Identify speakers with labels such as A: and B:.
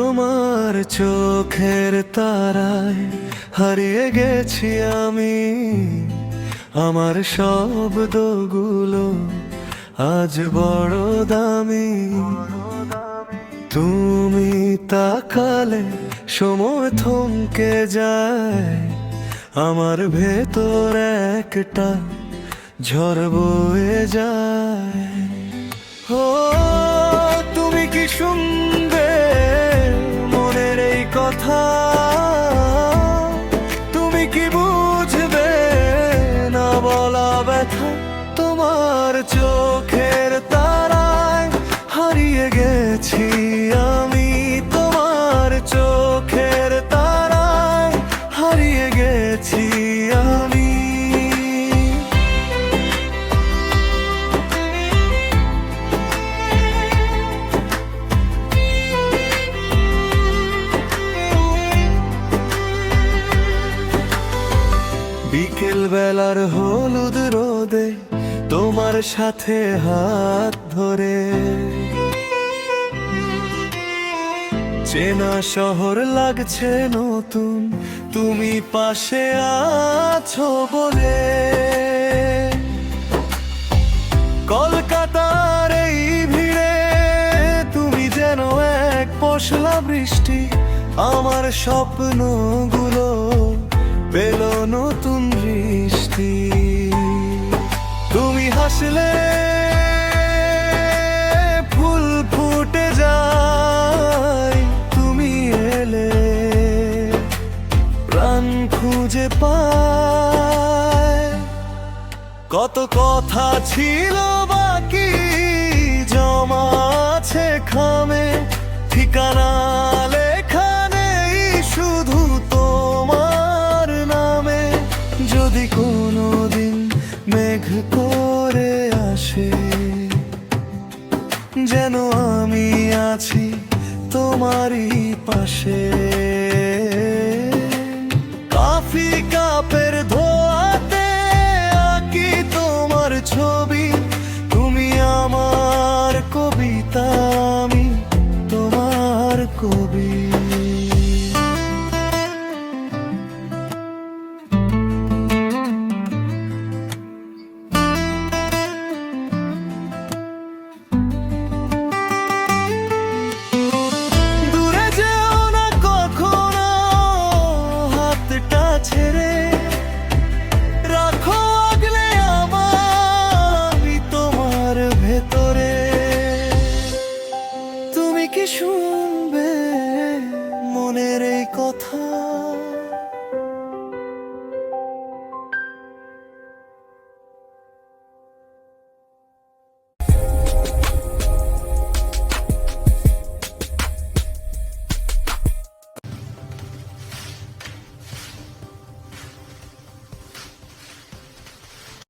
A: তোমার চোখের তারায় হারিয়ে গেছি আমি। আমার শব্দগুলো আজ বড় দামি। তুমি তাকালে সময় থমকে যায়। আমার ভেতর একটা ঝড় বয়ে যায়। ও, তুমি কি মনের কথা তুমি কি বুঝবে না বলা ব্যথা? তোমার চোখের তারায় হারিয়ে গেছি। বিকেল বেলার হলুদ রোদে তোমার সাথে হাত ধরে। চেনা শহর লাগছে নতুন, তুমি পাশে আছো বলে। কলকাতার এই ভিড়ে তুমি যেন এক পশলা বৃষ্টি, আমার স্বপ্নগুলো পেল নতুন হাসলে ফুল ফুটে যায়, তুমি এলে। প্রাণ খুঁজে পায়। কত কথা ছিল বাকি, জমা আছে খামে। ঠিকানা যদি কোনো মেঘ করে যেন আমি আছি তোমারই পাশে। কাফি কাপের ধোয়াতে আঁকি তোমার ছবি। তুমি আমার কবিতা, আমি তোমার কবি।